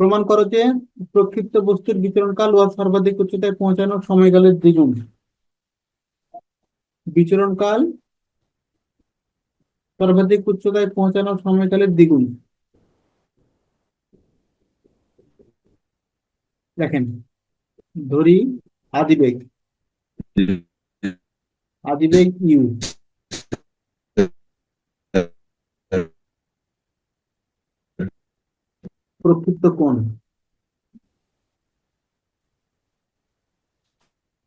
প্রমাণ করো যে প্রক্ষিপ্ত বস্তুর বিচরণকাল ও সর্বাধিক উচ্চতায় পৌঁছানোর সময়কালের দ্বিগুণ। বিচরণকাল সর্বাধিক উচ্চতায় পৌঁছানোর সময়কালের দ্বিগুণ। দেখেন ধরি আদিবেগ। আদিবেগ ইউ। প্রক্ষিপ্ত কোণ?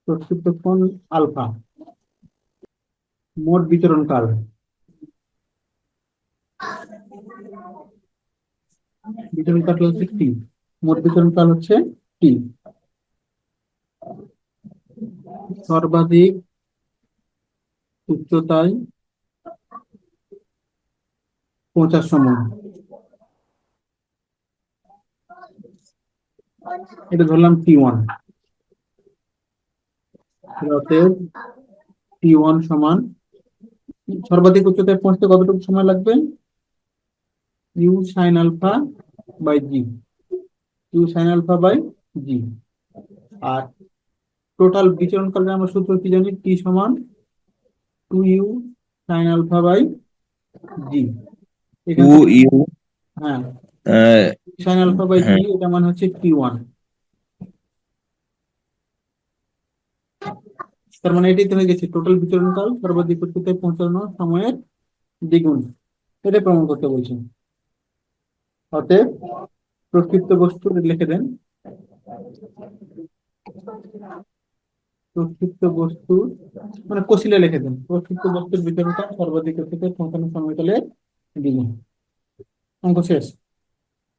প্রক্ষিপ্ত কোণ আলফা। মোট বিতরণ কাল বিতরণ কাল হচ্ছে টি। মোট বিতরণ কাল হচ্ছে টি। সর্বাধিক উচ্চতায় পৌঁছার সময় এটা ধরলাম টি ওয়ান অতএব টি ওয়ান সমান সর্বাধিক উচ্চতায় পৌঁছতে কতটুকু সময় লাগবে? U sine alpha by g u sine alpha by g R total বিচরণ কালের আমরা সূত্র কি জানি? টি সমান two u sine alpha by g two u হ্যাঁ। সাইন আলফা বাই হ্যাঁ। এটা মানে হচ্ছে টি ওয়ান তার মানে এটাই তো হয়ে গেছে টোটাল বিচরণ কাল সর্বাধিক উচ্চতায় পৌঁছানোর সময়ের দ্বিগুণ। এটা প্রমাণ করতে বলছেন অতএব প্রক্ষিপ্ত বস্তু লিখে দেন। প্রক্ষিপ্ত বস্তু মানে কষিলে লিখে দেন। প্রক্ষিপ্ত বস্তুর বিচরণ কাল সর্বাধিক উচ্চতায় পৌঁছানোর সময়কালের দ্বিগুণ। অঙ্ক শেষ।